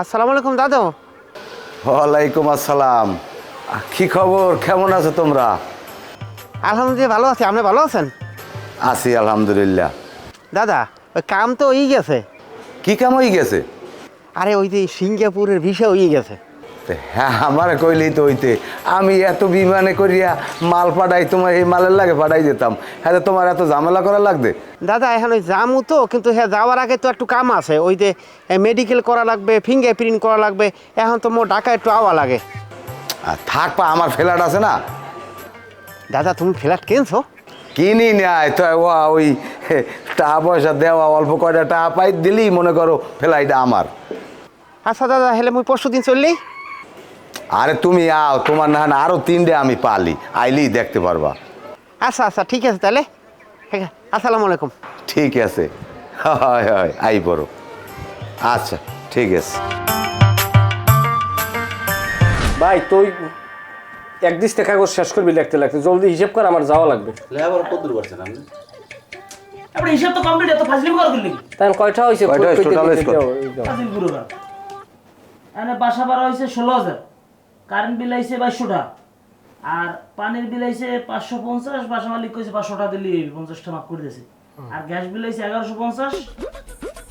আসসালামু আলাইকুম দাদু। ওয়ালাইকুম আসসালাম। কি খবর? কেমন আছো তোমরা? আলহামদুলিল্লাহ ভালো আছি। আপনি ভালো আছেন? আছি আলহামদুলিল্লাহ। দাদা ওই কাম তো হয়ে গেছে। কি কাম হয়ে গেছে? আরে ওই যে সিঙ্গাপুরের ভিসা হয়ে গেছে। হ্যাঁ আমার কইলেই তো হইতে। আমি এত বিমানে করিয়া মাল পাঠাই তোমার এই মালের লাগে পাঠাই যেতাম হ্যাঁ তোমার এত ঝামেলা করা লাগবে? দাদা এখন ওই জামু তো কিন্তু হ্যাঁ যাওয়ার আগে তো একটু কাম আছে। ওই যে মেডিকেল করা লাগবে ফিঙ্গার প্রিন্ট করা লাগবে। এখন তো মোর ঢাকা একটু আওয়া লাগে। আর থাকপা আমার ফ্ল্যাট আছে না? দাদা তুমি ফ্ল্যাট কিনছো? কিনি নেয় তো ওই টাকা পয়সা দেওয়া অল্প কয়টা টাকা পাই দিলেই মনে করো ফ্লাইটটা আমার। আচ্ছা দাদা হেলে মুই পরশু দিন চললেই আরে তুমি আও তোমার না হয় আরও তিনটে আমি পালি আইলেই দেখতে পারবা আচ্ছা আচ্ছা ঠিক আছে তাহলে ঠিক আছে আসসালামু আলাইকুম ঠিক আছে হয় হয় আই বড় আচ্ছা ঠিক আছে ভাই তুই এক দিসটা কাগজ শেষ করবি লিখতে লাগতে জলদি হিসেব কর আমার যাওয়া লাগবে লেবার কত দূর পারছেন আপনি আপনি হিসাব তো কমপ্লিট এত ফাজলিম করে দিলেন তাই কয়টা হয়েছে কয়টা হয়েছে কত? ফাজিল পুরো এখানে বাসা ভাড়া ষোলো হাজার কারেন্ট বিল আইছে টাকা। আর পানির বিল আইছে পাঁচশো পঞ্চাশ, বাসা মালিক কইছে পাঁচশোটা দিলি পঞ্চাশটা মাফ করে দিয়েছে। আর গ্যাস বিল আইছে এগারোশো পঞ্চাশ।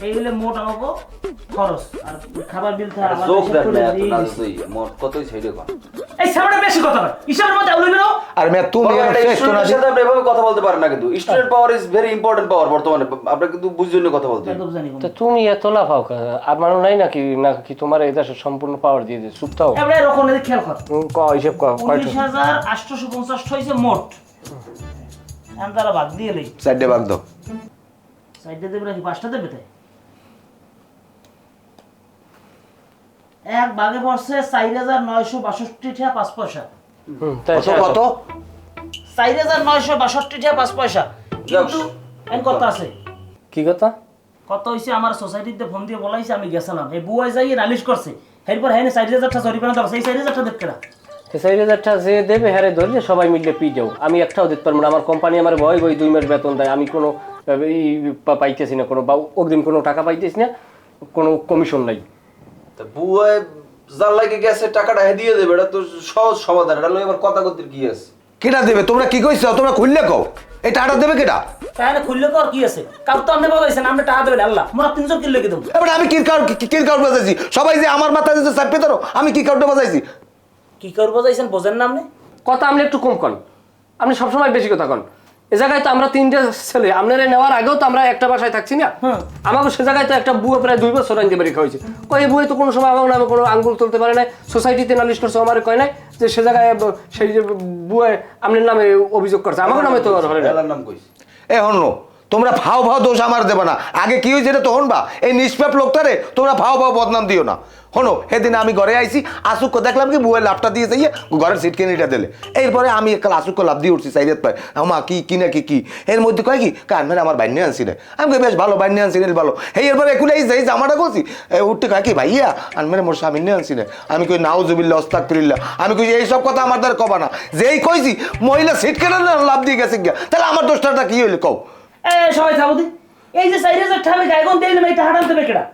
এই হলে মোট আমাকে খরচ। আর খাবার বিল তো আলাদা যোগ হিসাব দেখ করে না এত দিয়ে না দিছি। তুই মোট কতই ছেড়ে কর এই সামনে বেশি কথা বল হিসাবের মধ্যে আউলি বেরো। আর মেয়ে তুমি বাবা, আর একটা শেষ তো না স্টুডেন্টের সাথে আপনি এভাবে কথা বলতে পারেন না কিন্তু। Student power is very important power বর্তমানে। আপনি কিন্তু কথা বলতে তো তুমি এত লাফাও কেন? আর নাই নাকি নাকি তোমার এই দেশে সম্পূর্ণ পাওয়ার দিয়ে দিয়ে চুপ থাও। এবারে এরকম খেয়াল কর। ক হিসেব কর হয়েছে মোট। এখন তারা ভাগ দিয়ে লই চারটে বাগ দাও। সাইডে দেবে নাকি? পাঁচটা দেবে তাই? এক ভাগে পড়ছে চার হাজার নয়শো বাষট্টি টাকা পাঁচ পয়সা। হুম, তাই কত কত? চার হাজার নয়শো বাষট্টি টাকা পাঁচ পয়সা। কিন্তু এন কত আছে? কি কথা? কত হয়েছে আমার সোসাইটিতে ফোন দিয়ে বলাইছে আমি গেছিলাম। এই বুয়াই যাই নালিশ করছে। এরপর হ্যাঁ চার হাজারটা জরিমানা দেওয়া সেই চার হাজারটা দেখতে না সেই হাজারটা যে দেবে হ্যারে ধরলে সবাই মিলে পি যাও। আমি একটাও দিতে পারব না। আমার কোম্পানি আমার ভয় ভয় দুই মাস বেতন দেয়। আমি কোনো ই পাইতেছি না কোনো বা অগ্রিম কোনো টাকা পাইতেছি না কোনো কমিশন নাই। তা বুয়ায় যার লাগে গেছে টাকাটা হে দিয়ে দেবে এটা তো সহজ সমাধান। এটা লই কথা করতে কি আছে? কেটা দেবে? তোমরা কি কইছো? তোমরা খুললে কও। এই টাকাটা দেবে কেটা তাহলে খুললে কি আছে? কাউ তো আপনি বলাইছেন আপনি টাকা দেবেন আল্লাহ। মোরা তিনজন কিনলে কি দেবো? এবার আমি বাজাইছি সবাই যে আমার মাথায় যে চাপে ধরো আমি বাজাইছি কি করব যাইছেন? বোঝেন না আপনি? কথা আপনি একটু কম কন। আপনি সবসময় বেশি কথা কন। এ জায়গায় তো আমরা তিনটে ছেলে আপনারা নেওয়ার আগেও তো আমরা একটা বাসায় থাকছি না? আমাকে সে জায়গায় তো একটা বুয়ে প্রায় দুই বছর আনতে পারি খাওয়াইছে কই এই বুয়ে তো কোনো সময় আমার নামে কোনো আঙ্গুল তুলতে পারে নাই সোসাইটিতে নালিশ করছে আমার কয় নাই যে সে জায়গায় সেই যে বুয়ে আপনার নামে অভিযোগ করছে আমার নামে তো এলার নাম কইস এ হন্য তোমরা ভাও ভাও দোষ আমার দেবে না। আগে কি হয়েছে এটা তো হনবা? এই নিষ্পাপ লোকটারে তোমরা ভাও ভাও বদনাম দিও না। হনো, সেদিন আমি ঘরে আইছি আসুক দেখলাম কি বুয়ের লাভটা দিয়ে যাইয়ে ঘরের সিট কিনে দিলে। এরপরে আমি একটা আসুক লাভ দিয়ে উঠছি সাইডের পায়। আমা কি কি না কি কি? এর মধ্যে কয় কি? কান মানে আমার বাইনে আনছি না আমি বেশ ভালো বাইনে আনছি না ভালো। এই এরপরে একুলে এই যাই জামাটা করছি উঠতে কয় কি, ভাইয়া? আর মানে মোর স্বামী নিয়ে আনছি না আমি কই নাও জুবিল্লা অস্তাক ফিরিল্লা আমি কই এইসব কথা আমার দ্বারা কবা না। যেই কইছি, মহিলা সিট কেনে লাভ দিয়ে গেছে গিয়া। তাহলে আমার দোষটা কি হইলে কও? এ সবাই থাকো দি। এই যে আমি দিলাম এই টাকাটা দেবে কেডা?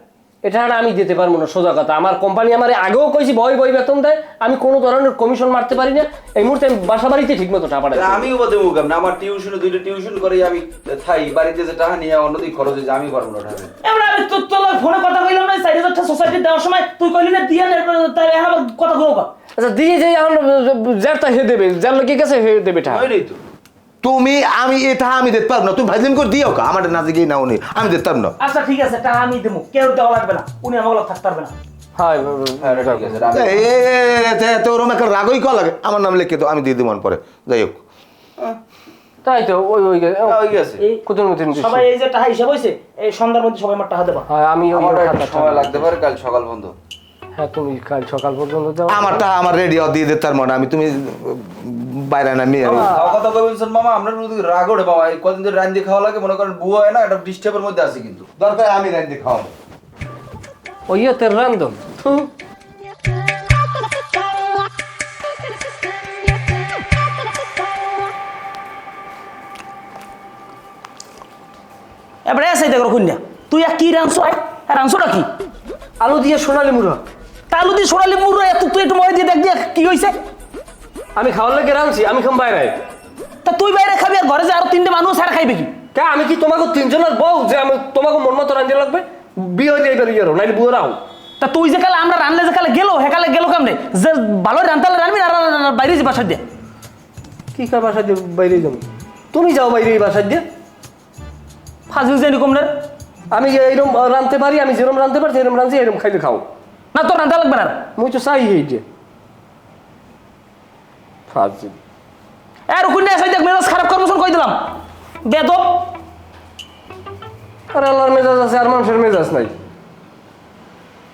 এটা আমি দিতে পারব না সোজা কথা। আমার কোম্পানি আমার আগেও কইছি ভয় ভয় বেতন দেয়। আমি কোনো ধরনের কমিশন মারতে পারি না। এই মুহূর্তে আমি বাসা বাড়িতে ঠিক মতো টাকা পাঠাই না আমার টিউশনে দুইটা টিউশন করে আমি থাই। বাড়িতে যে টাকা নিয়ে অন্যদিকে খরচ হয়েছে আমি পারব না এবার আমি তোর তোর ফোনে কথা কইলাম না চার হাজার সোসাইটি দেওয়ার সময় তুই কইলি না দিয়ে নে, এখন আবার কথা কইব আচ্ছা দিয়ে যে এখন যার তা হে দেবে যার লোকে গেছে হে দেবে টাকা। তো। তুমি আমি এটা আমি দিতে পারব না। তুমি ভাইজিন করে দিও কা আমার নাচে গিয়ে নি আমি দিতে পারব না। আচ্ছা ঠিক আছে টাকা আমি দেবো। কেউ দেওয়া লাগবে না। উনি আমার থাকতে পারবে না। হয় ওরম একটা রাগই কল লাগে। আমার নাম লিখে তো আমি দিয়ে দিব পরে। যাই হোক। তাই তো ওই ওই ওই গেছে। কুতুর মতন সবাই এই যে টাকা হিসাব হয়েছে এই সন্ধ্যার মধ্যে সবাই আমার টাকা দেবা। হয় আমি ওই লাগতে পারে কাল সকাল বন্ধ। হ্যাঁ তুমি কাল সকাল পর্যন্ত যাও। আমারটা আমার রেডি দিয়ে দিতে পারব না আমি তুমি বাইরে না মেয়ে কথা কই বলছেন মামা আমরা যদি রাগ ওঠে বাবা এই কদিন ধরে রান্দি খাওয়া লাগে মনে করেন বুয়া হয় না একটা ডিস্টার্বের মধ্যে আছে কিন্তু। দরকার আমি রান্দি খাওয়াবো। ওই তোর রান্ধন এবারে এসে দেখো কন্যা তুই আর কি রাঁধছো আয়? আর রাঁধছোটা কি? আলু দিয়ে সোনালি মুড়া। তালু দিয়ে সোনালি মুড়ো এত তুই একটু মনে দিয়ে দেখ দিয়ে কি হয়েছে আমি খাওয়ার লাগে রাঁধছি আমি খাম বাইরে। তা তুই বাইরে খাবি আর ঘরে যে আরও তিনটে মানুষ আর খাইবে কি? কে আমি কি তোমাকে তিনজনের বউ যে আমি তোমাকে মন মতো রাঁধতে লাগবে? বিয়ে হয়ে যাইবে ইয়েরো নাইলে বুয়েরাও তা তুই যে কালে আমরা রানলে যে কালে গেলো হেকালে গেলো কেমনে? যে ভালো রান্তালে রানবি আর বাইরে যে বাসা দিয়ে। কি কার বাসা দিয়ে বাইরে যাব? তুমি যাও বাইরে এই বাসা দিয়ে। ফাজিল জানি কমলে আমি যে এইরকম রাঁধতে পারি আমি যেরকম রাঁধতে পারি যেরকম রাঁধছি এরকম খাইলে খাও। না তোর রান্তা লাগবে না মুই তো চাই এই যে। ফাজিল। আর কোন এসে দেখ মেজাজ খারাপ করব কই দিলাম। বেদব আর আল্লাহর মেজাজ আছে আর মানুষের মেজাজ নাই।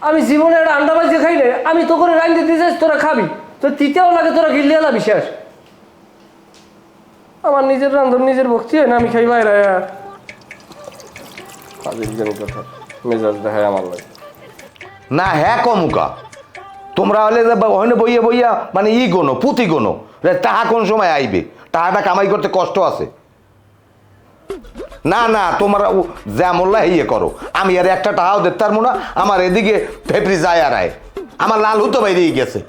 আমি জীবনে একটা আন্ডা বাজি খাইলে আমি তো করে রাঁধতে দিতে যাস তোরা খাবি। তো তৃতীয় লাগে তোরা গিল্লি এলা বিশ্বাস। আমার নিজের রান্ধন নিজের ভক্তি হয় না আমি খাই বাইরে। মেজাজ দেখায় আমার লাগে। না হ্যাঁ কমুকা তোমরা হলে যে ওখানে বইয়া বইয়া মানে ই গোনো, পুঁতি গোনো, যে তাহা কোন সময় আইবে? তাহাটা কামাই করতে কষ্ট আছে। না না, তোমরা ও যেমল্লা ইয়ে করো। আমি আর একটা টাকাও দেখতে না, আমার এদিকে ফেপরি যায় আর আয়। আমার লাল হুতো বাইরেই গেছে।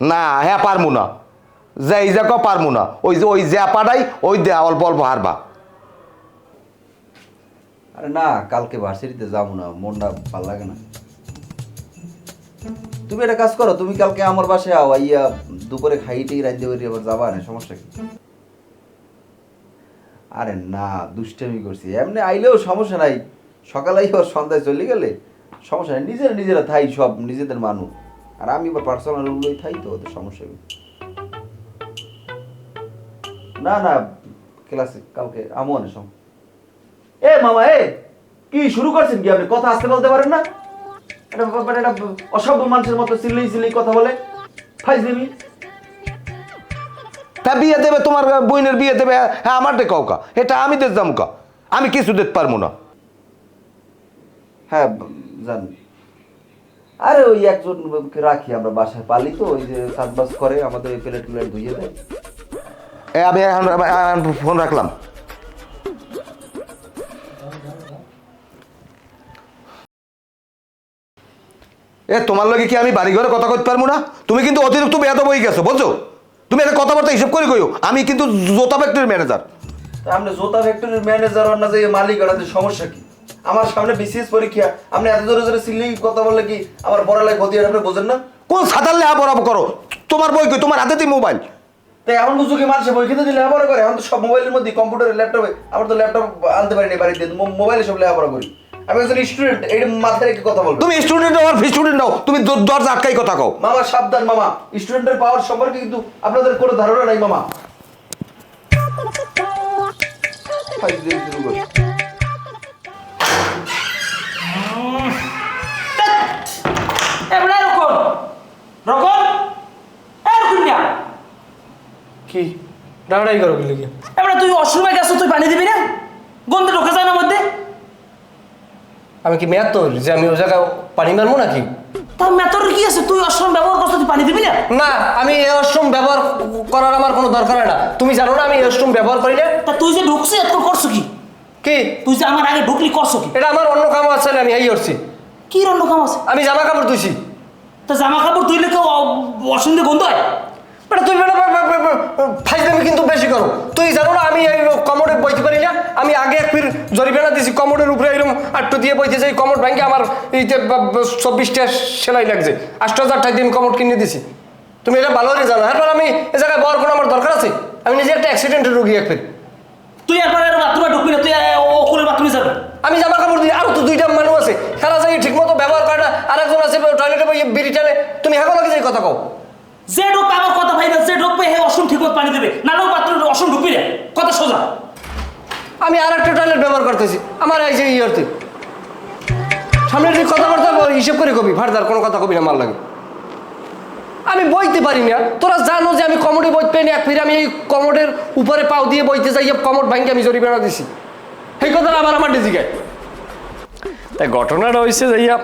না হ্যাঁ পারব না। যাই যাকো পারব না। ওই যে ওই যা পাড়াই, ওই দে অল্প অল্প হারবা। আরে না, কালকে ভার্সিটিতে যাব না, মনটা ভালো লাগে না। তুমি একটা কাজ করো, তুমি কালকে আমার বাসায় আও, আইয়া দুপুরে খাইটেই রাজ্য বাড়ি আবার যাবা না সমস্যা কি? আরে না, দুষ্টামি করছি। এমনি আইলেও সমস্যা নাই। সকালে আইবার সন্ধ্যায় চলে গেলে সমস্যা নাই। নিজেরা নিজেরা থাই সব, নিজেদের মানুষ। আর আমি এবার পার্সোনাল রুমগুলোই থাই তো, ওদের সমস্যা না না ক্লাসে কালকে আমও অনেক সম এ মামা এ কি শুরু করছেন কি আপনি? কথা আসতে বলতে পারেন না? এটা ব্যাপারে এটা অসভ্য মানুষের মতো সিলেই সিলেই কথা বলে। ফাইজলিমি। তা বিয়ে দেবে তোমার বইনের বিয়ে দেবে হ্যাঁ আমার দে কাউকা এটা আমি দেশ যামুকা আমি কিছু দেখতে পারব না। হ্যাঁ জান। আরে ওই একজন রাখি আমরা বাসায় পালি তো ওই যে বাজ করে আমাদের ওই প্লেট প্লেট ধুইয়ে দেয়। আমি ফোন রাখলাম। এ তোমার লগে কি আমি বাড়ি ঘরে কথা কইতে পারব না? তুমি কিন্তু অতিরিক্ত বেয়াদ বই গেছো বুঝছ? তুমি একটা কথাবার্তা হিসেব করে কইও আমি কিন্তু জোতা ফ্যাক্টরির ম্যানেজার আপনি জোতা ফ্যাক্টরির ম্যানেজার না যে মালিক ওনাদের সমস্যা কি? আমার সামনে বিসিএস পরীক্ষা আপনি এত জোরে জোরে সিলেই কথা বললে কি আমার পড়ালেখা ক্ষতি হয় আপনি বোঝেন না? কোন সাঁতার লেহা পড়াবো করো? তোমার বই কই? তোমার হাতে মোবাইল তাই এমন বুঝো কি মানুষে বই লেখাপড়া করে? এখন তো সব মোবাইলের মধ্যে কম্পিউটারে ল্যাপটপে আমার তো ল্যাপটপ আনতে পারিনি বাড়িতে মোবাইলে সব লেখাপড়া করি আমি একজন স্টুডেন্ট এই মাথায় রেখে কথা বলব। তুমি স্টুডেন্ট হও আর স্টুডেন্ট হও তুমি দরজা আটকাই কথা কও। মামা সাবধান মামা স্টুডেন্টের পাওয়ার সম্পর্কে কিন্তু আপনাদের কোনো ধারণা নাই মামা। কুন্যা কি? ডাড়াই করো কি লিখে? এবারে তুই অসময় গেছো তুই পানি দিবি না? গন্ধে ঢোকে যায় না মধ্যে? আমি কি মেয়াদ তোর? যে আমি ওই জায়গায় পানি মারবো নাকি? তা মেতর কি আছে? তুই অসময় ব্যবহার করছ তুই পানি দিবি না? না আমি এই ওয়াশরুম ব্যবহার করার আমার কোনো দরকার হয় না। তুমি জানো না আমি এই ওয়াশরুম ব্যবহার করি না? তা তুই যে ঢুকছিস এত করছ কি? কি? তুই যে আমার আগে ঢুকলি করছ কি? এটা আমার অন্য কাম আছে না আমি এই করছি। কি রান্না কাম আছে? আমি জামা কাপড় ধুইছি। তা জামা কাপড় ধুইলে কেউ অসুবিধে গন্ধ হয়? বেটা তুই ফাইজলামি কিন্তু বেশি করো তুই জানো না আমি এই কমোডে বইতে পারি না? আমি আগে এক ফির জরিমানা দিছি কমোডের উপরে এরকম আটটু দিয়ে বইতে যাই কমোড ব্যাংকে আমার এইতে চব্বিশটা সেলাই লাগছে। আষ্ট হাজার টাকা দিয়ে আমি কমোড কিনে দিছি। তুমি এটা ভালো করে জানো। এরপর আমি এ জায়গায় বর কোনো আমার দরকার আছে? আমি নিজে একটা অ্যাক্সিডেন্টের রুগী এক ফির। তুই একবার এর বাথরুমে ঢুকবি না তুই ওকুলের বাথরুমে যাবে। আমি জামা কাপড় দিই আরও তো দুইটা মানুষ আছে। খেলা যাই ঠিক মতো ব্যবহার করে না আরেকজন আছে টয়লেটে বিড়ি টানে। তুমি হেগো লাগে যাই কথা কও। যে ঢুকবে আমার কথা ভাই না যে ঢুকবে হে অসম ঠিক মতো পানি দেবে। না লোক বাথরুমে অসম ঢুকবি না কথা সোজা। আমি আর একটা টয়লেট ব্যবহার করতেছি। আমার এই যে ইয়েতে সামনে তুই কথাবার্তা বল, হিসেব করে কবি। ফার্দার কোনো কথা কবি না মাল লাগে। আমি বইতে পারি না। তোরা জানো যে আমি কমোডে বইতে পারি না এক ফিরে আমি এই কমোডের উপরে পাও দিয়ে বইতে যাই কমোড ভাঙ্গে আমি জরিমানা দিছি। সেই কথাটা আবার আমার ডিজিগায় তাই ঘটনাটা হয়েছে যাইয়া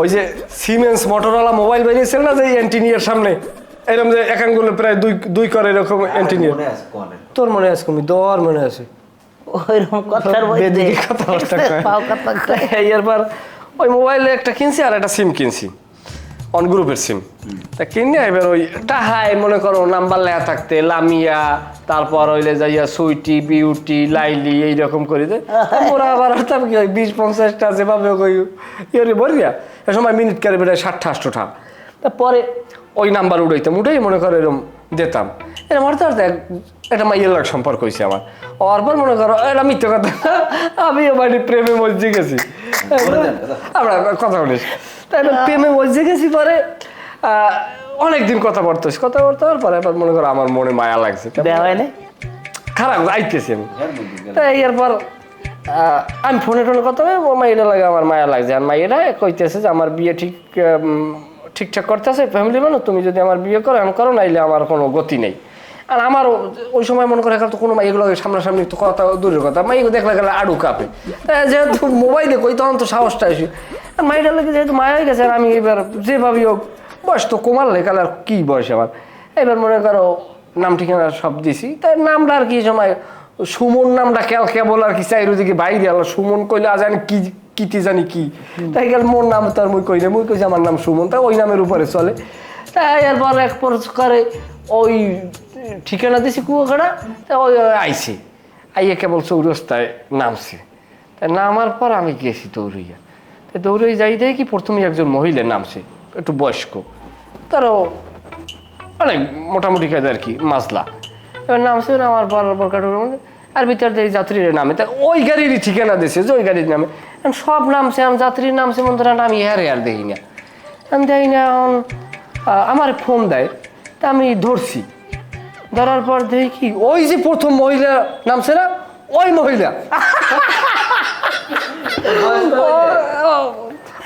ওই যে সিমেন্স মোটরওয়ালা মোবাইল বেরিয়েছিল না যে অ্যান্টিনিয়ার সামনে? এরকম যে এক আঙ্গুলে প্রায় দুই দুই করে এরকম আছে কোয়ানে তোর মনে আছে কমি? দর মনে আছে। ওইরকম কথার মধ্যে। বেদিকে কথাবার্তা কয়। পাও কথা কয়। এরপর ওই মোবাইলে একটা কিনছি আর একটা সিম কিনছি। অন গ্রুপের সিম। তা কিনে এবার ওই টাহাই মনে করো নাম্বার লেখা থাকতে লামিয়া তারপর হইলে যাইয়া সুইটি বিউটি লাইলি এইরকম করে দে ওরা আবার হতাম কি ওই বিশ পঞ্চাশটা যেভাবে ওই ইয়ে বলিয়া এ সময় মিনিট করে বেড়ে ষাটটা আটটা তারপরে ওই নাম্বার উঠাইতাম উঠেই মনে করো এরকম দিতাম। হঠাৎ এক- একটা মাইয়ের লাগ সম্পর্ক হয়েছে আমার। ওর পর মনে করো এটা মিথ্যে কথা আমি মানে প্রেমে মজে গেছি। আমরা কথা বলিস। তাই এবার প্রেমে মজে গেছি পরে অনেকদিন কথা বলতেছি কথা বলতে হওয়ার পরে এবার মনে করো আমার মনে মায়া লাগছে। হয় খারাপ আইতেছি আমি। তাই এরপর আমি ফোনে টোনে কথা বলে ও মাইটা লাগে আমার মায়া লাগছে। আর মাইয়েরা কইতেছে যে আমার বিয়ে ঠিক ঠিকঠাক করতেছে ফ্যামিলি মানুষ তুমি যদি আমার বিয়ে করো আমি করো, নাইলে আমার কোনো গতি নেই। আর আমার ও- ওই সময় মনে করে এখন তো কোনো মাইগুলো সামনাসামনি তো কথা দূরের কথা মাইগুলো দেখলে গেলে আড়ু কাঁপে। যেহেতু মোবাইলে কই, তখন তো সাহসটা এসে আর মাইটা লাগে যেহেতু মায়া হয়ে গেছে, আর আমি এবার যেভাবে হোক, বয়স তো কমালে, কালে আর কী বয়স আমার। এবার মনে করো, নাম ঠিকানা সব দিছি। তাই নামটা আর কি সময় সুমন নামটা কেল কেবল আর কি চাইরো দিকে বাইরে আলো, সুমন কইলে আজ আমি কি কিতি জানি কি। তাই গেল মোর নাম তার মুই কই মুই কইছি আমার নাম সুমন, তা ওই নামের উপরে চলে। তাই এরপর এক করে ওই ঠিকানা দিছি কুয়াখাড়া তা ওই আইছে। আইয়ে কেবল চৌরস্তায় নামছে। তা নামার পর আমি গেছি দৌড়ইয়া। তা দৌড়ে যাই দেখি প্রথমে একজন মহিলা নামছে, একটু বয়স্ক। তারও অনেক মোটামুটি কাজ আর কি মাসলা এবার নামছে আমার পর পর কাটুর মধ্যে, আর ভিতর দিয়ে যাত্রীর নামে। তা ওই গাড়িরই ঠিকানা দিছে যে ওই গাড়ির নামে। সব নামছে আমি যাত্রীর নামছে মনে করেন আমি হেরে আর দেখি না। আমি দেখি না এখন আমার ফোন দেয় তা আমি ধরছি। ধরার পর দেখি কি ওই যে প্রথম মহিলা নামছে না ওই মহিলা।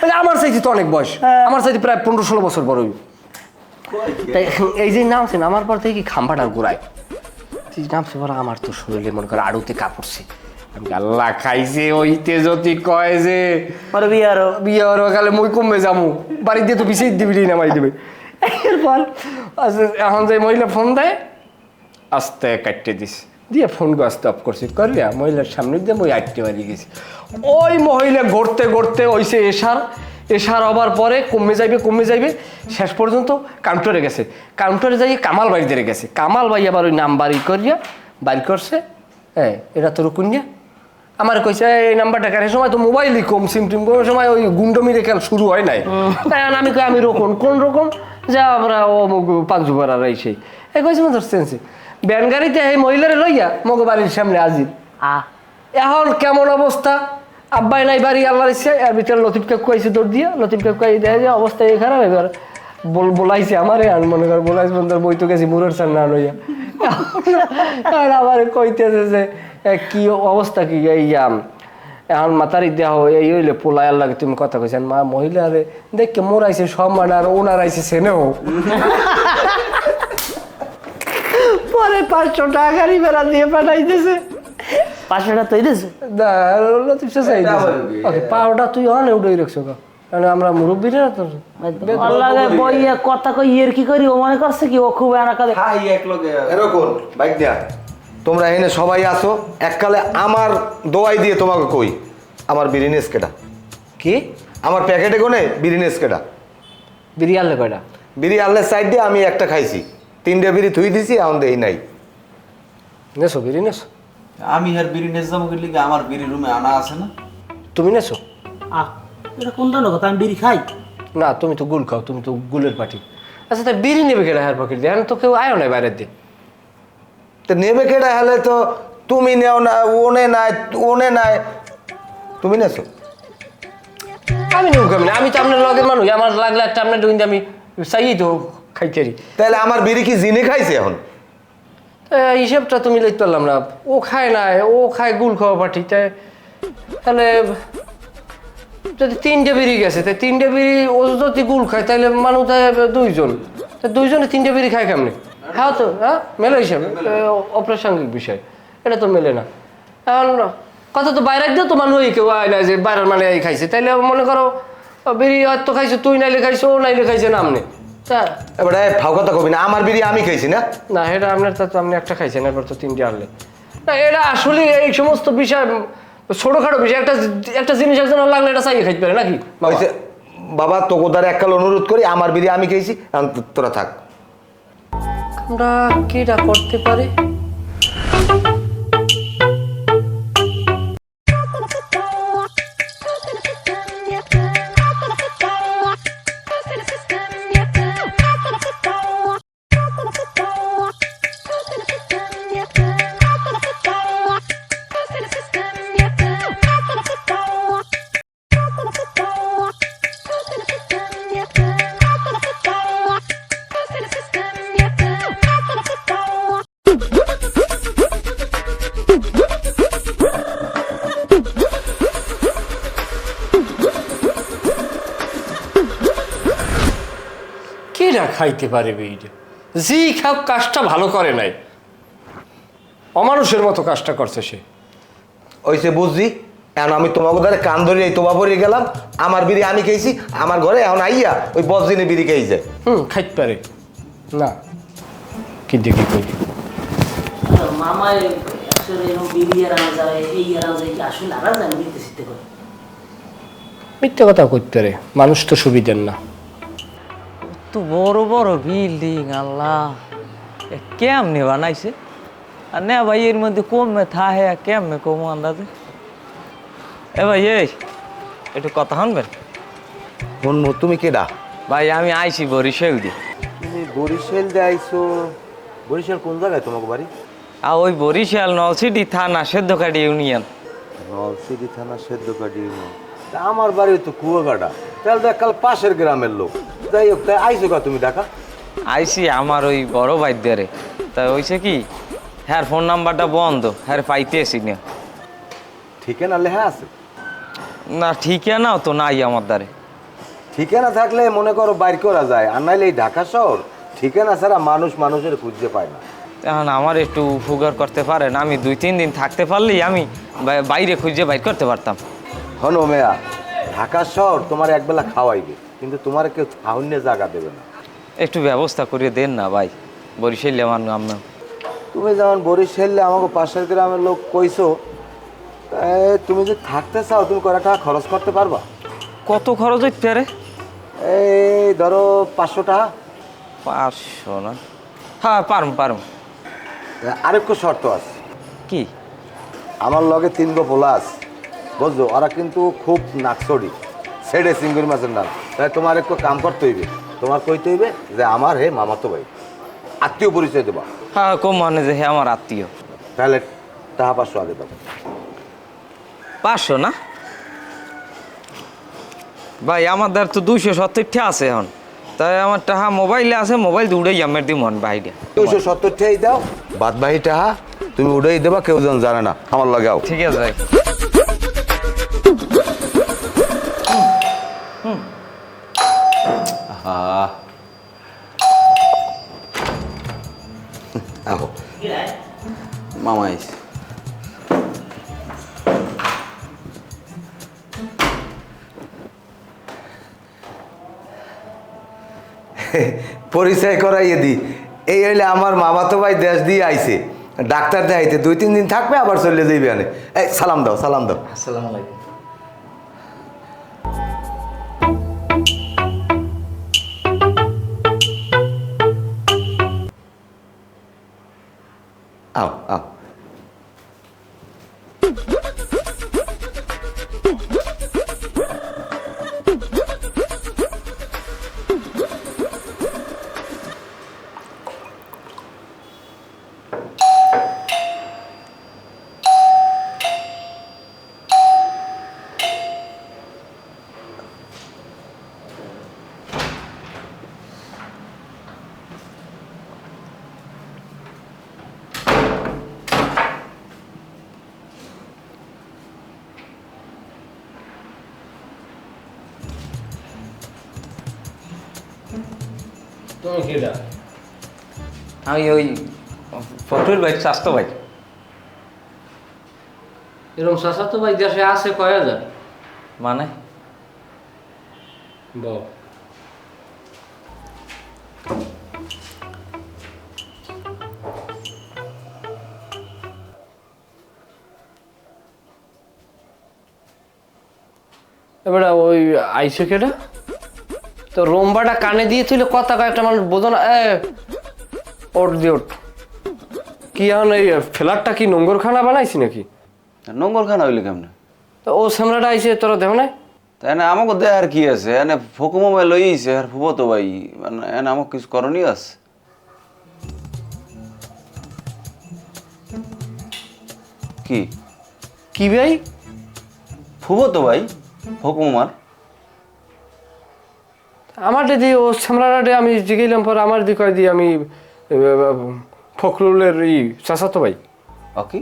মানে আমার চাইতে তো অনেক বয়স। আমার চাইতে প্রায় পনেরো ষোলো বছর বড়। তাই এই যে নামছে নামার পর থেকে কি খাম্বাটা ঘুরায় তুই নামছে পর আমার তো শরীরে মনে করে আড়ুতে কাপড়ছে আল্লাহ খাইছে ওই তেজতি কয় যে আরও বিয়ে কালে মই কমবে যামু। বাড়ি দিয়ে তো বিশেষ দিবি নামাই দেবে। এরপর? আচ্ছা, এখন যে মহিলা ফোন দেয় আস্তে কাটতে দিস। দিয়ে ফোন আস্তে অফ করছি। করলিয়া মহিলার সামনে দিয়ে মই আটতে বাড়ি গেছি। ওই মহিলা ঘুরতে ঘুরতে ওইসে এসার এসার হবার পরে কমে যাইবে কমে যাইবে। শেষ পর্যন্ত কাউন্টারে গেছে। কাউন্টারে যাই কামাল বাড়ি দিয়ে গেছে। কামাল বাই আবার ওই নাম বাড়ি করিয়া বাড়ি করছে। হ্যাঁ এটা তোর কুনিয়া আমার কইছে এই নাম্বারটা কার? সময় তো মোবাইলই কম সিম টিম কোনো সময় ওই গুন্ডমিরে খেল শুরু হয় নাই। তাই আমি কই আমি রকম কোন রকম? যা আমরা ও পাঁচু পাড়ার এই এই কইছে মতো সেন্সে ব্যান গাড়িতে এই মহিলারে লইয়া মগো বাড়ির সামনে আজির আ। এখন কেমন অবস্থা? আব্বাই নাই বাড়ি আল্লাহর ইচ্ছে এর ভিতরে লতিফ কাকু আইসে দৌড় দিয়া লতিফ কাকু আই দেখা যায় অবস্থা এই খারাপ এবার বল বলাইছে আমারে আর মনে কর বলাইছে বন্ধুর বই তো গেছি মুরের সার না লইয়া আর আমার কইতেছে যে কি অবস্থা কি? এই আম, এখন মাতারি দেহ এই হইলে পোলাই আল্লাহ তুমি কথা কইছেন মা মহিলা রে দেখকে মোর আইছে সম্মান আর ওনার আইছে সেনেও। পরে পাঁচশো টাকা গাড়ি ভাড়া দিয়ে পাঠাইতেছে। পাঁচশোটা তৈরি দিয়েছে না লতিফ চাচা এই দিছে। ওকে পাওটা তুই অনে উঠে রাখছো গা। কারণ আমরা মুরব্বীরা তো আল্লাহ বইয়া কথা কই ইয়ের কি করি ও মনে করছে কি ও খুব এনাকা হাই এক লগে এরকম বাইক দিয়া। তোমরা এনে সবাই আসো এককালে আমার দোয়াই দিয়ে তোমাকে কই আমার বিরিনেস কেটা কি? আমার প্যাকেটে কোনে? বিরিনেস কেটা বিরিয়ালে কয়টা? বিড়ি আনলে সাইড দিয়ে আমি একটা খাইছি। তিনটে বিড়ি থুই দিছি এখন দেই নাই। নেছো বিড়ি নেছো? আমি আর বিড়ি নেস যাব লিগে আমার বিড়ি রুমে আনা আছে না। তুমি নেছো? আ এটা কোন ধরনের কথা? আমি বিড়ি খাই? না তুমি তো গুল খাও তুমি তো গুলের পাটি। আচ্ছা তা বিড়ি নেবে কেটা হেয়ার পকেট দিয়ে? এখন তো কেউ আয়ো নাই বাইরের দিয়ে তো নেবে কেটা হলে তো তুমি নেও না ওনে নাই ওনে নাই। তুমি নেছো? আমি নেব কেমন? আমি তো আপনার লগের মানুষ আমার লাগলে একটা আপনার দুই আমি চাই তো খাইতেরি তাহলে আমার বিড়ি কি জিনে খাইছে এখন? হিসেবটা তুমি লিখতে পারলাম না। ও খায় না ও খায় গুল খাওয়া পার্টি তাই তাহলে যদি তিনটে বিড়ি গেছে তাই তিনটে বিড়ি ও যদি গুল খায় তাহলে মানুষ দুইজন। তা দুইজনে তিনটে বিড়ি খায় কেমনি? হ্যাঁ তো হ্যাঁ মেলে হিসাবে অপ্রাসঙ্গিক বিষয়। এটা তো মেলে না। এখন কথা তো বাইরে দিয়েও তো মানুষ কেউ আয় না যে বাইরের মানে এই খাইছে। তাইলে মনে করো বিড়ি হয়তো খাইছে তুই নাইলে খাইছো ও নাইলে খাইছে না আমনে। এবারে ফাও কথা কবি না আমার বিড়ি আমি খাইছি না? না এটা আপনার তো আপনি একটা খাইছেন এরপর তো তিনটে আনলে। না এটা আসলে এই সমস্ত বিষয় ছোটখাটো বিষয় একটা একটা জিনিস একজন লাগলে এটা চাইয়ে খাইতে পারে নাকি? বাবা? তোকে দ্বারা এককাল অনুরোধ করি আমার বিড়ি আমি খেয়েছি তোরা থাক। আমরা কিটা করতে পারি? খাইতে পারে এইটা জি খাও কাজটা ভালো করে নাই। অমানুষের মতো কাজটা করছে সে। ওইসে বুঝছি এখন আমি তোমাকে দ্বারা কান ধরে এই তোমা পরে গেলাম আমার বিড়ি আমি খেয়েছি আমার ঘরে এখন আইয়া ওই বস দিনে বিড়ি খেয়েছে। হুম খাইতে পারে। না কি দেখি কই? মামায় আসলে বিড়ি আনা যায় এই আনা যায় কি আসলে আনা যায়? নিতে শিখতে করে। মিথ্যে কথা করতে পারে। মানুষ তো সুবিধার না। তো বড় বড় বিল্ডিং আল্লাহ। কেমনে বানাইছে? আর না ভাই এর মধ্যে কমে থাহে কেমনে কম আন্দাজে? এ ভাই এই একটু কথা শুনবেন? শুনব তুমি কেডা? ভাই আমি আইছি বরিশাল দিয়ে। তুমি বরিশাল দিয়ে আইসো বরিশাল কোন জায়গায় তোমাকে বাড়ি? আর ওই বরিশাল নলসিটি থানা সেদ্ধকাটি ইউনিয়ন। নলসিটি থানা সেদ্ধকাটি তা আমার বাড়ি তো কুয়াকাটা। তাহলে তো কাল পাশের গ্রামের লোক। যাই হোক তাই আইসো কা তুমি ঢাকা আইছি আমার ওই বড় বাইদ্যারে তা হয়েছে কি হ্যাঁ ফোন নাম্বারটা বন্ধ হ্যাঁ পাইতেছি না। ঠিকানা লেখা আছে? না ঠিক নাও তো নাই আমার দ্বারে। ঠিকানা থাকলে মনে করো বাইর করা যায় আর নাইলে এই ঢাকা শহর ঠিকানা ছাড়া মানুষ মানুষের খুঁজতে পায় না। এখন আমার একটু উপকার করতে পারেন আমি দুই তিন দিন থাকতে পারলেই আমি বাইরে খুঁজে বাইর করতে পারতাম। হনো মেয়া ঢাকা শহর তোমার একবেলা খাওয়াইবে কিন্তু তোমার কেউ ছাউন্য জায়গা দেবে না। একটু ব্যবস্থা করে দেন না ভাই বরিশালে আমার নাম না তুমি যেমন বরিশালে আমাকে পাশের গ্রামের লোক কইছো তুমি যে থাকতে চাও তুমি কয়টা টাকা খরচ করতে পারবা? কত খরচ হইতে পারে? এই ধরো পাঁচশো টাকা। পাঁচশো না? হ্যাঁ পারম পারম। আরেকটু শর্ত আছে। কি? আমার লগে তিন গো পোলা আছে। বুঝছ? ওরা কিন্তু খুব নাকসড়ি সেডে সিঙ্গুর মাছের নাম তাই তোমার একটু কাম করতে হইবে। তোমার কইতে হইবে যে আমার হে মামাতো ভাই। আত্মীয় পরিচয় দেবা। হ্যাঁ কম মানে যে হে আমার আত্মীয়। তাহলে টাকা পাঁচশো আগে দেবো পাঁচশো না? ভাই আমার দ্বার তো দুইশো সত্তরটা আছে এখন। তাই আমার টাহা মোবাইলে আছে মোবাইল দৌড়েই আমার দিই মন বাইরে। দুইশো সত্তর টাকাই দাও। বাদ বাকি টাহা তুমি উড়েই দেবা কেউ যেন জানে না। আমার লগে আও। ঠিক আছে ভাই। আহো মামা আইছে পরিচয় করাইয়ে দি। এই হইলে আমার মামাতো ভাই দেশ দিয়ে আইছে। ডাক্তার দেখাইতে দুই তিন দিন থাকবে, আবার চলে যাইবে এই, সালাম দাও সালাম দাও। আসসালামু আলাইকুম। আও আও আমি ওই ফটোর ভাই স্বাস্থ্য ভাই। এরকম তো ভাই দেশে আছে কয় হাজার? মানে? বল এবারে ওই আইসে কেটা তো রোম্বাটা কানে দিয়ে তুলে কথা কয়েকটা মানুষ বোঝো না। এ দিয়ে ওট। কি এখন এই ফ্ল্যাটটা কি নোংরখানা বানাইছি নাকি? নোংর হইলে কেমনে? তো ও সামরাটা আইসে তোরা দেখ না তাই না আমাকে দেয় আর কি আছে? এনে ফকু লইছে আর ফুবো তো ভাই মানে এনে আমাকে কিছু করণীয় আছে। কি? কি ভাই? ফুবো তো ভাই আমার দিদি ও সামরাটা আমি জিগেলাম পর আমার দিকে কয় দিয়ে আমি ফখরুলের ই চাচাতো ভাই। ওকে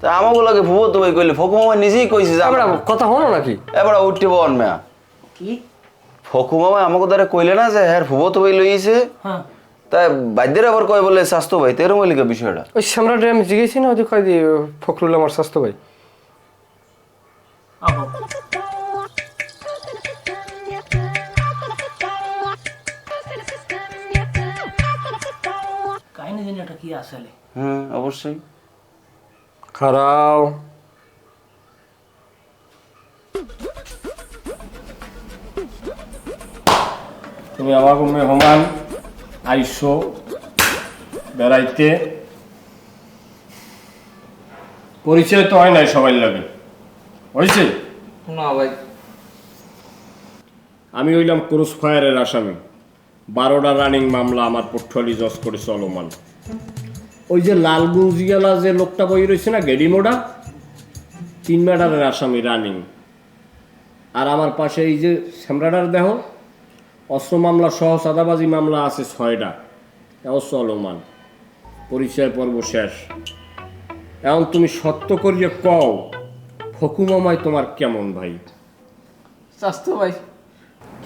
তা আমাকে লাগে ফুবো তো ভাই কইলে ফকু মামা নিজেই কইছে যে আমরা কথা হলো নাকি? এবার উঠতে বন মেয়া কি? ফকু মামা আমাকে দ্বারা কইলে না যে হ্যাঁ ফুবো তো ভাই লইছে। হ্যাঁ। তাই বাদ্যের আবার কয় বলে স্বাস্থ্য ভাই? তেরো মলিকা বিষয়টা? ওই সামরাটা আমি জিগেছি না ওদের কয় ফখরুল আমার স্বাস্থ্য ভাই। এটা কি আসলে? হ্যাঁ অবশ্যই। খারাও। তুমি আমার মেহমান আইসো বেড়াইতে। পরিচয় তো হয় নাই সবাই লাগে। হয়েছে না ভাই। আমি হইলাম ক্রুজ ফায়ারের আসামি। বারোটা রানিং মামলা আমার পোর্টফোলি জজ করে চলমান ওই যে লাল গুজিয়ালা যে লোকটা বই রয়েছে না গেডিমোডা তিন ম্যাডারের আসামি রানিং। আর আমার পাশে এই যে শ্যামরাডার দেহ অস্ত্র মামলা সহ সাদাবাজি মামলা আছে ছয়টা। এও চলমান। পরিচয় পর্ব শেষ। এখন তুমি সত্য করিয়ে কও ফকুমামায় তোমার কেমন ভাই? স্বাস্থ্য ভাই।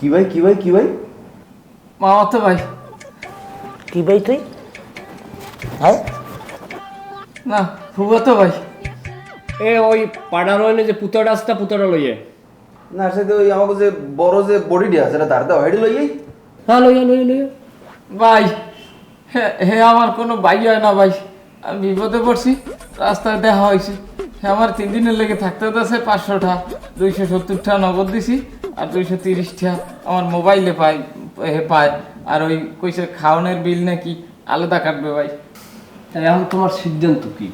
কি ভাই কি ভাই কি ভাই? মামা তো ভাই। কি ভাই তুই? হ্যাঁ? না ফুবো তো ভাই। এ ওই পাড়ার ওই যে পুতোটা আসতা পুতোটা লইয়ে। না সেটা ওই আমাকে যে বড় যে বডিটি আছে এটা তার দাও হেডি লইয়াই হ্যাঁ লইয়া লইয়া লইয়া। ভাই হে হে আমার কোনো ভাই হয় না ভাই। আমি বিপদে পড়ছি রাস্তায় দেখা হয়েছে। হে আমার তিন দিনের লেগে থাকতে হতেছে পাঁচশোটা। দুইশো সত্তরটা নগদ দিছি আর দুইশো তিরিশটা আমার মোবাইলে পাই হে পায়। আর ওই কইছে খাওয়ানোর বিল নাকি আলাদা কাটবে ভাই। তাই এখন তোমার সিদ্ধান্ত কি?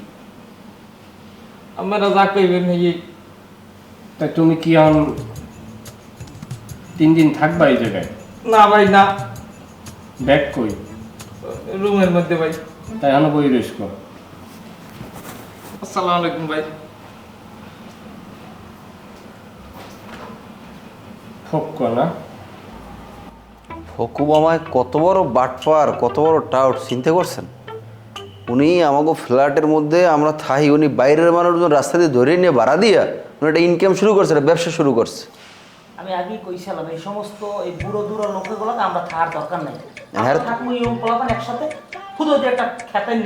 আপনারা যা কইবেন এই তাই তুমি কি এখন তিন দিন থাকবা এই জায়গায়? না ভাই না। ব্যাগ কই? রুমের মধ্যে ভাই। তাই এখন বই রইস কর আসসালামু আলাইকুম ভাই। ফোক কর না। ফকু মামায় কত বড় বাটপার কত বড় টাউট চিনতে করছেন উনি আমাকে ফ্ল্যাটের মধ্যে আমরা থাই উনি বাইরের মানুষজন রাস্তা দিয়ে ধরে নিয়ে ভাড়া দিয়া উনি একটা ইনকাম শুরু করছে একটা ব্যবসা শুরু করছে। আমি আগেই কইছিলাম এই সমস্ত এই বুড়ো দুড়ো লোকগুলোকে আমরা থাকার দরকার নাই। হ্যাঁ। থাকব এই পোলাপান একসাথে একটা খেতাই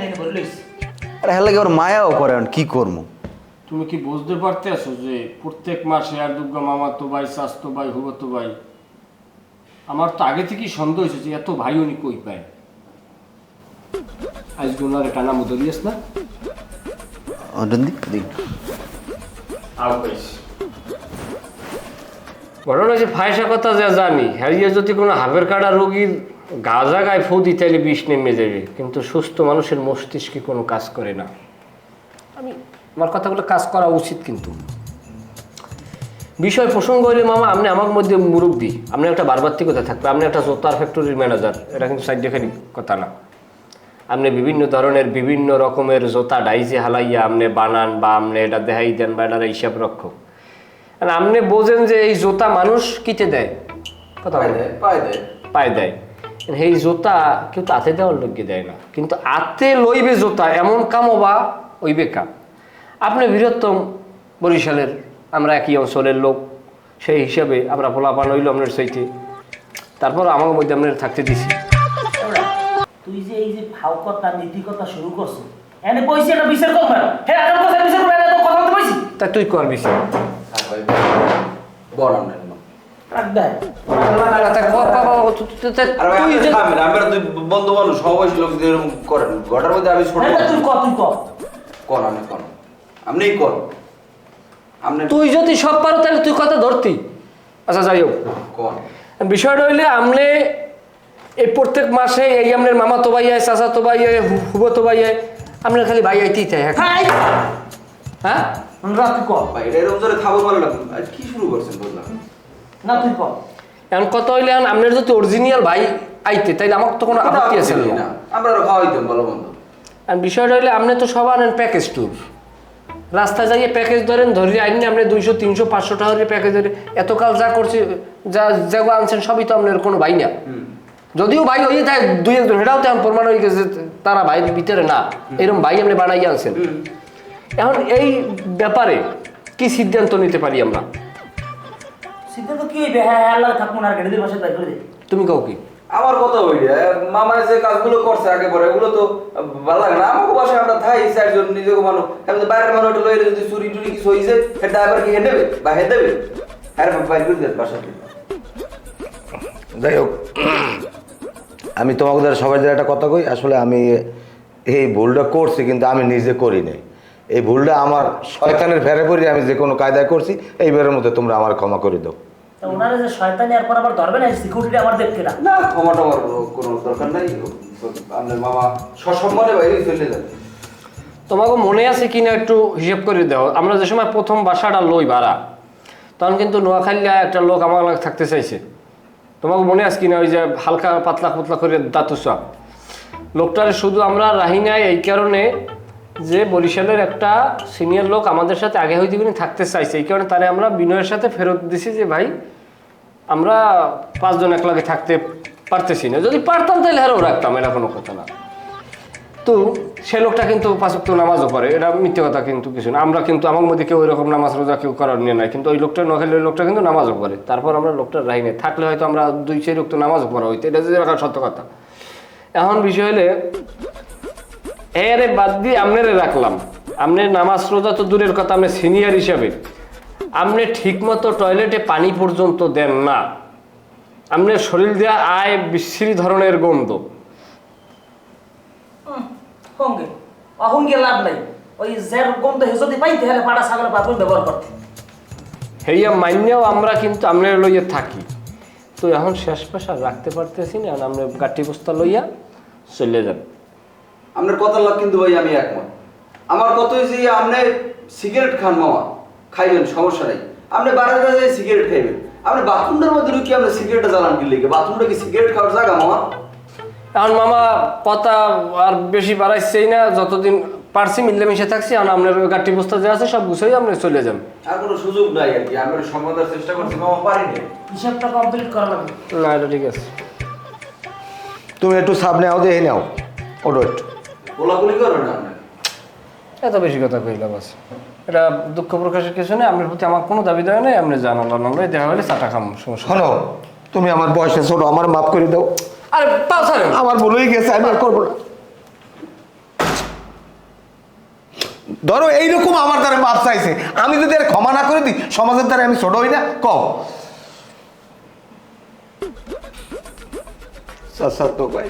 আর হ্যাঁ লাগে মায়াও করে কি করব? তুমি কি বুঝতে পারতে আছো যে প্রত্যেক মাসে আর দুর্গা মামা তো ভাই স্বাস্থ্য ভাই হুবতো ভাই? আমার তো আগে থেকেই সন্দেহ হয়েছে যে এত ভাই উনি কই পায়? আজকে ওনার টানা মদরিয়াস না ঘটনা যে ফায়সা কথা যা জানি হারিয়ে যদি কোনো হাফের কাটা রোগীর গা জাগায় ফু দিতে হলে বিষ নেমে যাবে কিন্তু সুস্থ মানুষের মস্তিষ্কে কোনো কাজ করে না আমি আমার কথাগুলো কাজ করা উচিত কিন্তু বিষয় প্রসঙ্গ হইলে মামা আপনি আমার মধ্যে মুরব্বী আপনি একটা বারবার্তিকতা থাকবে আপনি একটা জোতার ফ্যাক্টরির ম্যানেজার এটা কিন্তু সাইডেখানি কথা না আপনি বিভিন্ন ধরনের বিভিন্ন রকমের জোতা ডাইজে হালাইয়া আপনি বানান বা আপনি এটা দেখাই দেন বা এটা হিসাব রক্ষক। আর আপনি বোঝেন যে এই জোতা মানুষ কিতে দেয়? কথা বলে। পায়ে দেয়। সেই জোতা কেউ তো হাতে দেওয়ার লোককে দেয় না। কিন্তু আতে লইবে জোতা এমন কামও বা ওইবে কাম। আপনি বৃহত্তম বরিশালের আমরা একই অঞ্চলের লোক সেই হিসাবে আমরা পোলাপান হইল আপনার সইতে তারপর আমার মধ্যে আপনার থাকতে দিছি। তুই যে এই যে ভাউকতা নীতিকতা শুরু করছ এনে পয়সা একটা বিচার কর না হে আগের কথা বিচার করে তো কথা বলতে পাইছি? তা তুই করবি সে। রাখ দেয় তা ক- ক- ক- তু- তু- তু- আরে ভাই, তুই আপনি যে- থামেন, আমরা দুই বন্ধু মানুষ সহবাসী লোক এরকম করেন ঘটার মধ্যে আমি ছোট হ্যাঁ তুই কর তুই কর কর আপনি কর। আপনিই কর। আপনি তুই যদি সব পারো তাহলে তুই কথা ধরতি। আচ্ছা যাই হোক। বিষয়টা হইলে আপনি এই প্রত্যেক মাসে এই আপনার মামা তো ভাই আয় চাচা তো ভাই আয় হুব তো ভাই আয় আপনার খালি ভাই আইতেই চাই হ্যাঁ? তুই কর ভাই এরকম জোরে থাবো ভালো লাগবে। কি শুরু করছেন বুঝলাম না তুই কর এখন কত হইলে আপনার যদি অরিজিনাল ভাই আইতে তাইলে আমার তো কোনো আপত্তি আছে না। আমরা আরও খাওয়াইতাম ভালো মন্দ। আর বিষয়টা হইলে আপনি তো সব আনেন প্যাকেজ ট্যুর রাস্তায় যাইয়ে প্যাকেজ ধরেন ধরে আইনি আপনি দুইশো তিনশো পাঁচশো টাকার প্যাকেজ ধরে এতকাল যা করছি যা যেগুলো আনছেন সবই তো আপনার কোনো ভাই না। যদিও ভাই হয়ে থাকে দুই একজন সেটাও তেমন প্রমাণ হয়ে গেছে তারা ভাইয়ের ভিতরে না। এরকম ভাই আপনি বানাইয়ে আনছেন। এখন এই ব্যাপারে কি সিদ্ধান্ত নিতে পারি আমরা? সিদ্ধান্ত কি হ্যাঁ হ্যাঁ আল্লাহ থাকুন আর গেড়ে বাসায় তাই করে তুমি কাউ কি? আমার কথা ওই মামা যে কাজগুলো করছে আগে পরে এগুলো তো ভালো লাগে না। আমাকে বাসায় আমরা থাই চারজন নিজেকে মানুষ। এমনি বাইরের মানুষ ওটা লইলে যদি চুরি টুরি কিছু হয়েছে সেটা আবার কি হে দেবে? বা হে দেবে? হ্যাঁ বাইর করে দেবে বাসা যাই হোক। আমি তোমাকে দ্বারা সবাই দ্বারা একটা কথা কই আসলে আমি এই ভুলটা করছি কিন্তু আমি নিজে করি নাই। এই ভুলটা আমার শয়তানের ফেরে পড়ি আমি যে কোনো কায়দায় করছি এইবারের মধ্যে তোমরা আমার ক্ষমা করে দাও। তা ওনারা যে শয়তানি এরপর আবার ধরবে না সিকিউরিটি আমার দেখতে না। না ক্ষমা টমার কোনো দরকার নাই। আপনার মামা সসম্মানে বাইরে চলে যাবে। তোমাকে মনে আছে কিনা একটু হিসেব করে দাও? আমরা যে সময় প্রথম বাসাটা লই ভাড়া তখন কিন্তু নোয়াখালীয়া একটা লোক আমার লাগে থাকতে চাইছে। তোমাকে মনে আছে কিনা ওই যে হালকা পাতলা পাতলা করে দাঁত দাতুসা লোকটার শুধু আমরা রাহি নাই এই কারণে যে বরিশালের একটা সিনিয়র লোক আমাদের সাথে আগে হইতে কিন্তু থাকতে চাইছে, এই কারণে তারে আমরা বিনয়ের সাথে ফেরত দিছি যে, ভাই, আমরা পাঁচজন একলাগে থাকতে পারতেছি না। যদি পারতাম তাহলে আরও রাখতাম, এটা কোনো কথা না। তো সে লোকটা কিন্তু পাঁচক্ত নামাজও পড়ে। এটা মিথ্যে কথা কিন্তু কিছু না। আমরা কিন্তু আমার মধ্যে কেউ ওইরকম নামাজ রোজা কেউ করার নিয়ে নাই। কিন্তু ওই লোকটা নখালি ওই লোকটা কিন্তু নামাজও পড়ে। তারপর আমরা লোকটা রাহি নেই। থাকলে হয়তো আমরা দুই চার লোক তো নামাজও পড়া হইতো। এটা যে সত্য কথা। এখন বিষয় হলে, এরে বাদ দিয়ে আমনেরে রাখলাম। আমনের নামাজ রোজা তো দূরের কথা আপনি সিনিয়র হিসাবে। আপনি ঠিকমতো টয়লেটে পানি পর্যন্ত দেন না। আপনার শরীর দেওয়া আয় বিশ্রী ধরনের গন্ধ। সঙ্গে অহঙ্গে লাভ নাই। ওই জের গন্ধ হে যদি পাইতে হলে পাড়া ছাগলের পাতুল ব্যবহার করতে। হেইয়া মান্যও আমরা কিন্তু আমরা লইয়া থাকি। তো এখন শেষ পেশা রাখতে পারতেছি না আমরা গাঠি বস্তা লইয়া চলে যান। আপনার কথা লাগ কিন্তু ভাই আমি একমত। আমার কত হয়েছে যে আপনি সিগারেট খান মামা খাইবেন সমস্যা নাই। আপনি বাড়ির কাছে সিগারেট খাইবেন। আপনি বাথরুমটার মধ্যে ঢুকি আপনি সিগারেটটা জ্বালান কি লেগে বাথরুমটা কি সিগারেট খাওয়ার জায়গা মামা? এখন মামা কথা আর বেশি বাড়াইছেই না যতদিন পারছি মিলেমিশে থাকছি এখন আপনার ওই গাঠি বস্তা যে আছে সব গুছাই আপনি চলে যান আর কোনো সুযোগ নাই আর কি আমি ওটা সমাধার চেষ্টা করছি মামা পারিনি। হিসাবটা কমপ্লিট করা লাগবে। না এটা ঠিক আছে। তুমি একটু সাপ নেও দিয়ে নাও ওটো একটু গোলাগুলি করো না আপনি এত বেশি কথা কইলাম আছে? এটা দুঃখ প্রকাশের কিছু নেই আপনার প্রতি আমার কোনো দাবি দেওয়া নেই আপনি জানালাম আমরা দেখা হলে চাটা খাম সমস্যা শোনো তুমি আমার বয়সে ছোট আমার মাফ করে দাও। আরে পাও স্যার আমার ভুল গেছে, আমি আর করব না। ধরো এইরকম আমার দ্বারা মাপ চাইছে। আমি যদি আর ক্ষমা না করে দিই, সমাজের দ্বারা আমি ছোট হই না? কও। স্যার তো ভাই।